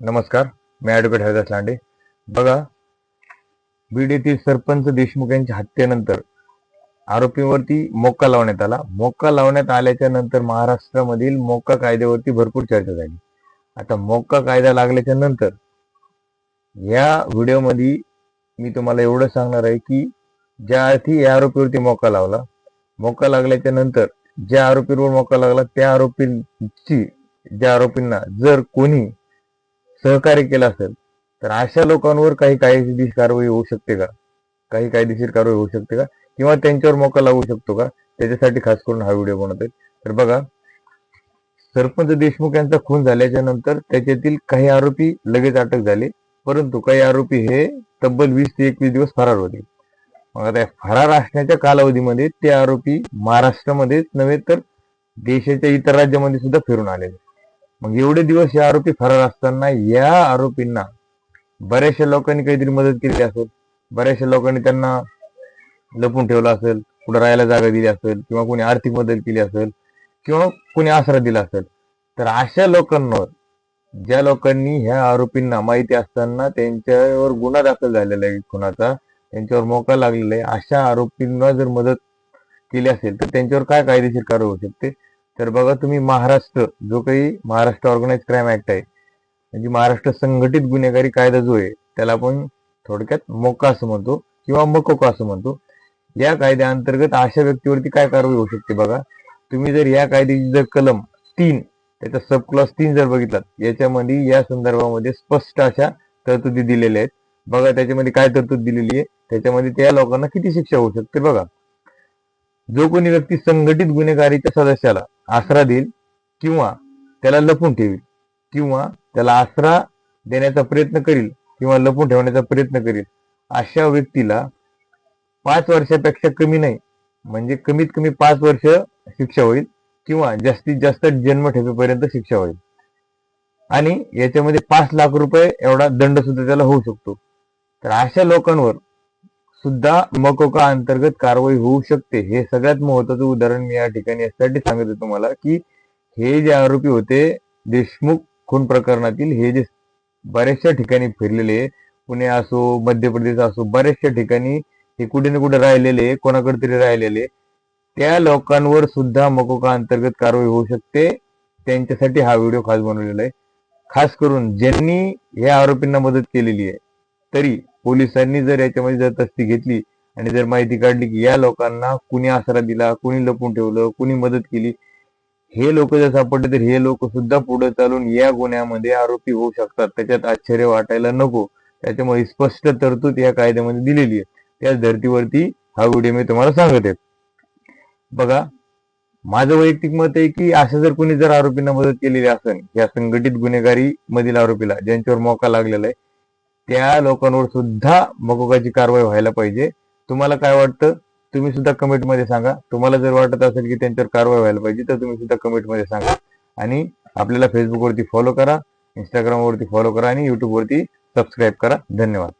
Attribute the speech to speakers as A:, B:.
A: नमस्कार मी ॲडव्होकेट हरिदास लांडे. बघा बीड येथील सरपंच देशमुख यांच्या हत्येनंतर आरोपीवरती मोका लावण्यात आला. मोक्का लावण्यात आल्याच्यानंतर महाराष्ट्रामधील मोक्का कायद्यावरती भरपूर चर्चा झाली. आता मोक्का कायदा लागल्याच्या नंतर या व्हिडिओमध्ये मी तुम्हाला एवढं सांगणार आहे की ज्या अर्थी या आरोपीवरती मोका लावला मोका लागल्याच्या नंतर ज्या आरोपीवर मोका लागला त्या आरोपींची ज्या आरोपींना जर कोणी सहकार्य केलं असेल तर अशा लोकांवर काही कायदेशीर कारवाई होऊ शकते का? काही कायदेशीर कारवाई होऊ शकते का? किंवा त्यांच्यावर मोका लागू शकतो का? त्याच्यासाठी खास करून हा व्हिडिओ आहे तर बघा सरपंच देशमुख यांचा खून झाल्याच्यानंतर त्याच्यातील काही आरोपी लगेच अटक झाले. परंतु काही आरोपी हे तब्बल वीस ते एकवीस दिवस फरार होते. मग आता फरार असण्याच्या कालावधीमध्ये ते आरोपी महाराष्ट्रामध्येच नव्हे तर देशाच्या इतर राज्यामध्ये सुद्धा फिरून आलेले. मग एवढे दिवस या आरोपी फरार असताना या आरोपींना बऱ्याचशा लोकांनी काहीतरी मदत केली असेल बऱ्याचशा लोकांनी त्यांना लपून ठेवलं असेल कुठं राहायला जागा दिली असेल किंवा कोणी आर्थिक मदत केली असेल किंवा कोणी आसरा दिला असेल. तर अशा लोकांवर ज्या लोकांनी ह्या आरोपींना माहिती असताना त्यांच्यावर गुन्हा दाखल झालेला आहे खुनाचा त्यांच्यावर मोका लागलेला आहे अशा आरोपींना जर मदत केली असेल तर त्यांच्यावर काय कायदेशीर कारवाई होऊ शकते? तर बघा तुम्ही महाराष्ट्र जो काही महाराष्ट्र ऑर्गनाईज क्राईम ऍक्ट आहे म्हणजे महाराष्ट्र संघटित गुन्हेगारी कायदा जो आहे त्याला आपण थोडक्यात मोका असं म्हणतो किंवा मकोका असं म्हणतो. या कायद्याअंतर्गत अशा व्यक्तीवरती काय कारवाई होऊ शकते बघा. तुम्ही जर या कायद्याची जर कलम तीन त्याचा सब क्लॉस तीन जर बघितलात याच्यामध्ये या संदर्भामध्ये स्पष्ट अशा तरतुदी दिलेल्या आहेत. बघा त्याच्यामध्ये काय तरतूद दिलेली आहे त्याच्यामध्ये त्या लोकांना किती शिक्षा होऊ शकते बघा. जो कोणी व्यक्ती संघटित गुन्हेगारीच्या सदस्याला आसरा देईल किंवा त्याला लपून ठेवील किंवा त्याला आसरा देण्याचा प्रयत्न करील किंवा लपून ठेवण्याचा प्रयत्न करील. अशा व्यक्तीला पाच वर्षापेक्षा कमी नाही म्हणजे कमीत कमी पाच वर्ष शिक्षा होईल किंवा जास्तीत जास्त जन्मठेपेपर्यंत शिक्षा होईल. आणि याच्यामध्ये पाच लाख रुपये एवढा दंड सुद्धा त्याला होऊ शकतो. तर अशा लोकांवर सुद्धा मकोका अंतर्गत कारवाई होऊ शकते. हे सगळ्यात महत्वाचं उदाहरण मी या ठिकाणी यासाठी सांगतो तुम्हाला की हे जे आरोपी होते देशमुख खून प्रकरणातील हे जे बऱ्याचशा ठिकाणी फिरलेले पुणे असो मध्य प्रदेश असो बऱ्याचशा ठिकाणी हे कुठे ना कुठे राहिलेले कोणाकडे तरी राहिलेले त्या लोकांवर सुद्धा मकोका अंतर्गत कारवाई होऊ शकते. त्यांच्यासाठी हा व्हिडिओ खास बनवलेला आहे. खास करून ज्यांनी या आरोपींना मदत केलेली आहे. तरी पोलिसांनी जर याच्यामध्ये जर तस्ती घेतली आणि जर माहिती काढली की या लोकांना कुणी आसरा दिला कुणी लपून ठेवलं कुणी मदत केली हे लोक जर सापडले तर हे लोक सुद्धा पुढे चालून या गुन्ह्यामध्ये आरोपी होऊ शकतात. त्याच्यात आश्चर्य वाटायला नको. त्याच्यामुळे स्पष्ट तरतूद या कायद्यामध्ये दिलेली आहे. त्याच धर्तीवरती हा व्हिडिओ मी तुम्हाला सांगत आहे. बघा माझं वैयक्तिक मत आहे की असं जर कोणी जर आरोपींना मदत केलेली असेल या संघटित गुन्हेगारी मधील आरोपीला ज्यांच्यावर मोका लागलेला आहे त्या लोकांवर सुद्धा मकोकाची कारवाई व्हायला पाहिजे. तुम्हाला काय वाटतं? तुम्ही सुद्धा कमेंटमध्ये सांगा. तुम्हाला जर वाटत असेल की त्यांच्यावर कारवाई व्हायला पाहिजे तर तुम्ही सुद्धा कमेंटमध्ये सांगा. आणि आपल्याला फेसबुक वरती फॉलो करा इंस्टाग्राम वरती फॉलो करा आणि युट्यूबवरती सबस्क्राईब करा. धन्यवाद.